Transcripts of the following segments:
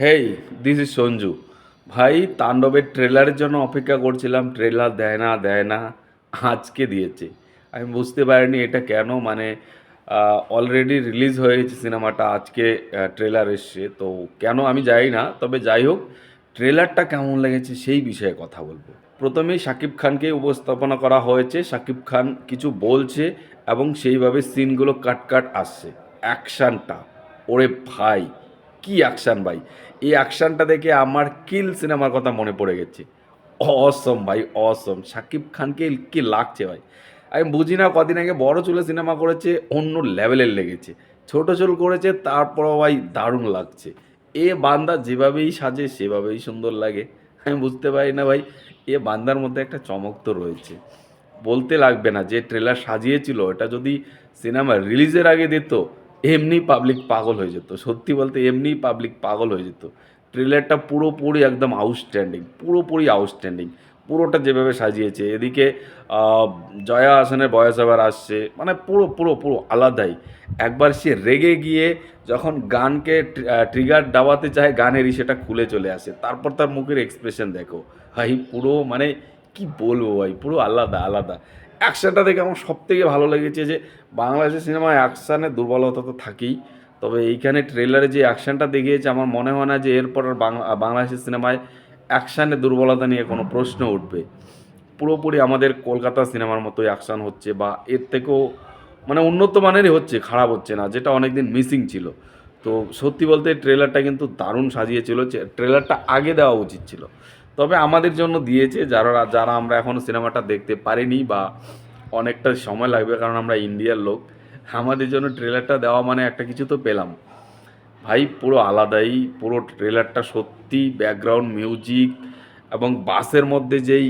Hey this is Sanju. ভাই, তাণ্ডবের ট্রেলারের জন্য অপেক্ষা করছিলাম। ট্রেলার দেয় না দেয় না, আজকে দিয়েছে। আমি বুঝতে পারিনি এটা কেন মানে অলরেডি রিলিজ হয়ে গেছে সিনেমাটা, আজকে ট্রেলার এসছে। তো কেন আমি যাই না, তবে যাই হোক, ট্রেলারটা কেমন লেগেছে সেই বিষয়ে কথা বলব। প্রথমেই শাকিব খানকে উপস্থাপনা করা হয়েছে। শাকিব খান কিছু বলছে এবং সেইভাবে সিনগুলো কাট কাট আসছে। অ্যাকশানটা ওরে ভাই! কি অ্যাকশান ভাই? এই অ্যাকশানটা দেখে আমার কিল সিনেমার কথা মনে পড়ে গেছে। অসম ভাই অসম শাকিব খানকে কি লাগছে ভাই? আমি বুঝি না কদিন আগে বড় চুলে সিনেমা করেছে, অন্য লেভেলের লেগেছে। ছোট চুল করেছে, তারপরও ভাই দারুণ লাগছে। এ বান্দা যেভাবেই সাজে, সেভাবেই সুন্দর লাগে। আমি বুঝতে পারি না ভাই, এ বান্দার মধ্যে একটা চমক তো রয়েছে। বলতে লাগবে না, যে ট্রেলার সাজিয়েছিল এটা যদি সিনেমা রিলিজের আগে দিত এমনি পাবলিক পাগল হয়ে যেত। সত্যি বলতে এমনি পাবলিক পাগল হয়ে যেত। ট্রেলারটা পুরোপুরি একদম আউটস্ট্যান্ডিং পুরোপুরি আউটস্ট্যান্ডিং পুরোটা যেভাবে সাজিয়েছে, এদিকে জয়া হাসানের বয়স আবার আসছে মানে পুরো পুরো পুরো আলাদাই। একবার সে রেগে গিয়ে যখন গানকে ট্রিগার দাবাতে চায়, গানেরই সেটা খুলে চলে আসে। তারপর তার মুখের এক্সপ্রেশন দেখো। ভাই, পুরো মানে কি বলব ভাই, পুরো আলাদা আলাদা। অ্যাকশনটা দেখে আমার সব থেকে ভালো লেগেছে যে বাংলাদেশের সিনেমায় অ্যাকশানের দুর্বলতা তো থাকেই। তবে এইখানে ট্রেলারে যে অ্যাকশনটা দেখিয়েছে, আমার মনে হয় না যে এরপর আর বাংলা বাংলাদেশের সিনেমায় অ্যাকশানের দুর্বলতা নিয়ে কোনো প্রশ্ন উঠবে। পুরোপুরি আমাদের কলকাতা সিনেমার মতোই অ্যাকশান হচ্ছে বা এর থেকেও মানে উন্নত মানেরই হচ্ছে, খারাপ হচ্ছে না, যেটা অনেকদিন মিসিং ছিল। তো সত্যি বলতে ট্রেলারটা কিন্তু দারুণ সাজিয়েছিল ট্রেলারটা আগে দেওয়া উচিত ছিল। তবে আমাদের জন্য দিয়েছে যারা যারা আমরা এখনও সিনেমাটা দেখতে পারিনি বা অনেকটা সময় লাগবে কারণ আমরা ইন্ডিয়ার লোক, আমাদের জন্য ট্রেলারটা দেওয়া মানে একটা কিছু তো পেলাম। ভাই, পুরো আলাদাই, পুরো ট্রেলারটা সত্যি ব্যাকগ্রাউন্ড মিউজিক এবং বাসের মধ্যে যেই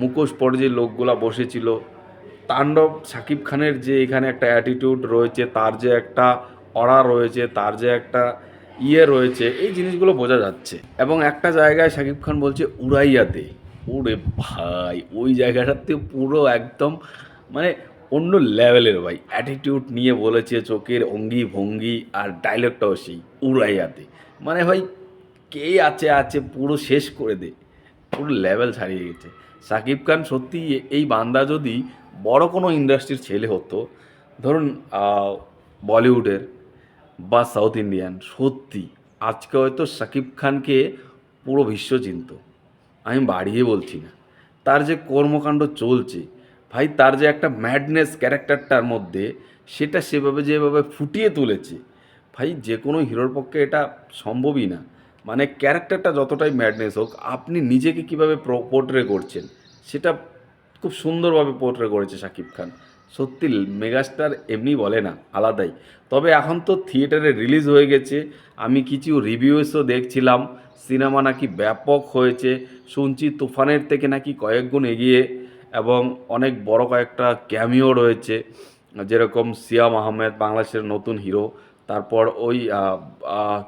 মুখোশ পরে যে লোকগুলা বসেছিল, তাণ্ডব শাকিব খানের যে এখানে একটা অ্যাটিটিউড রয়েছে, তার যে একটা অরা রয়েছে, তার যে একটা ইয়ে রয়েছে, এই জিনিসগুলো বোঝা যাচ্ছে। এবং একটা জায়গায় শাকিব খান বলছে, উড়াইয়াতে। ওরে ভাই, ওই জায়গাটাতে পুরো একদম মানে অন্য লেভেলের ভাই। অ্যাটিটিউড নিয়ে বলেছে চোখের অঙ্গি ভঙ্গি আর ডায়লগটাও সেই, উড়াইয়াতে। মানে ভাই, কে আছে আছে, পুরো শেষ করে দে। পুরো লেভেল ছাড়িয়ে গেছে। সাকিব খান সত্যি এই বান্দা যদি বড় কোনো ইন্ডাস্ট্রির ছেলে হতো, ধরুন বলিউডের বা সাউথ ইন্ডিয়ান, সত্যি। আজকে হয়তো সাকিব খানকে পুরো বিশ্ব চিনত। আমি বাড়িয়ে বলছি না। তার যে কর্মকাণ্ড চলছে, ভাই, তার যে একটা ম্যাডনেস ক্যারেক্টারটার মধ্যে, সেটা সেভাবে যেভাবে ফুটিয়ে তুলেছে, ভাই, যে কোনো হিরোর পক্ষে এটা সম্ভবই না। মানে ক্যারেক্টারটা যতটাই ম্যাডনেস হোক, আপনি নিজেকে কীভাবে পোর্ট্রে করছেন, সেটা খুব সুন্দরভাবে পোর্ট্রে করেছে শাকিব খান। সত্যি, মেগাস্টার এমনি বলে না, আলাদাই। তবে এখন তো থিয়েটারে রিলিজ হয়ে গেছে। আমি কিছু রিভিউসও দেখছিলাম। সিনেমা নাকি ব্যাপক হয়েছে। শুনছি তুফানের থেকে নাকি কয়েক গুণ এগিয়ে এবং অনেক বড় কয়েকটা ক্যামিও রয়েছে। যেরকম সিয়াম আহমেদ, বাংলাদেশের নতুন হিরো। তারপর ওই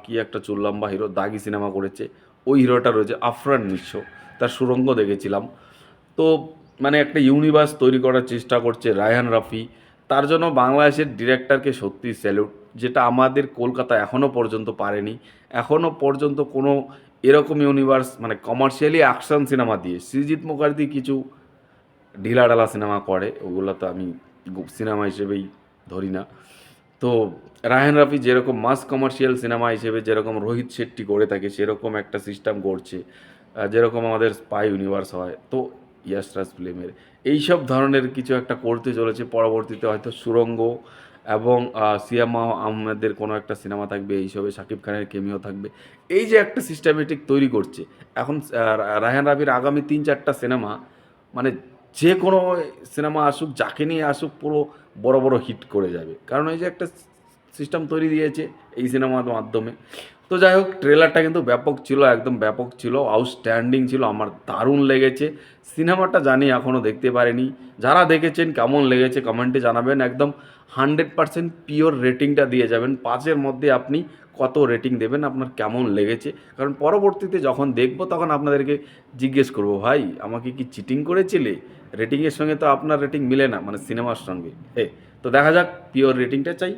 কি একটা চুল্লাম্বা হিরো, দাগি সিনেমা করেছে। ওই হিরোটা রয়েছে আফরান নিঃস্ব তার সুরঙ্গ দেখেছিলাম। তো মানে একটা ইউনিভার্স তৈরি করার চেষ্টা করছে রায়হান রাফি। তার জন্য বাংলাদেশের ডিরেক্টরকে সত্যি স্যালুট যেটা আমাদের কলকাতা এখনও পর্যন্ত পারেনি। এখনও পর্যন্ত কোনো এরকম ইউনিভার্স মানে কমার্শিয়ালি অ্যাকশন সিনেমা দিয়ে সৃজিৎ মুখার্জি কিছু ঢিলাঢালা সিনেমা করে, ওগুলো তো আমি সিনেমা হিসেবেই ধরি না। তো রায়হান রাফি যেরকম মাস কমার্শিয়াল সিনেমা হিসেবে যেরকম রোহিত শেট্টি করে থাকে, সেরকম একটা সিস্টেম করছে যেরকম আমাদের স্পাই ইউনিভার্স হয়। তো ইয়াসরাজ ফিল্মের এইসব ধরনের কিছু একটা করতে চলেছে। পরবর্তীতে হয়তো সুরঙ্গ এবং সিয়ামা আহমেদের কোনো একটা সিনেমা থাকবে, এইসবে শাকিব খানের কেমিও থাকবে। এই যে একটা সিস্টেমেটিক তৈরি করছে। এখন রায়হান রাফির আগামী তিন চারটা সিনেমা মানে যে কোনো সিনেমা আসুক, যাকে নিয়ে আসুক, পুরো বড় বড় হিট করে যাবে। কারণ এই যে একটা সিস্টেম তৈরি দিয়েছে এই সিনেমার মাধ্যমে। তো যাই হোক ট্রেলারটা কিন্তু ব্যাপক ছিল, একদম ব্যাপক ছিল আউটস্ট্যান্ডিং ছিল, আমার দারুণ লেগেছে। সিনেমাটা জানি এখনও দেখতে পারিনি। যারা দেখেছেন, কেমন লেগেছে কমেন্টে জানাবেন। একদম হান্ড্রেড পারসেন্ট পিওর রেটিংটা দিয়ে যাবেন। পাঁচের মধ্যে আপনি কত রেটিং দেবেন, আপনার কেমন লেগেছে। কারণ পরবর্তীতে যখন দেখব, তখন আপনাদেরকে জিজ্ঞেস করব, ভাই, আমাকে কি চিটিং করেছিলে? রেটিংয়ের সঙ্গে তো আপনার রেটিং মিলে না মানে সিনেমার সঙ্গে। হে তো দেখা যাক পিওর রেটিংটা চাই।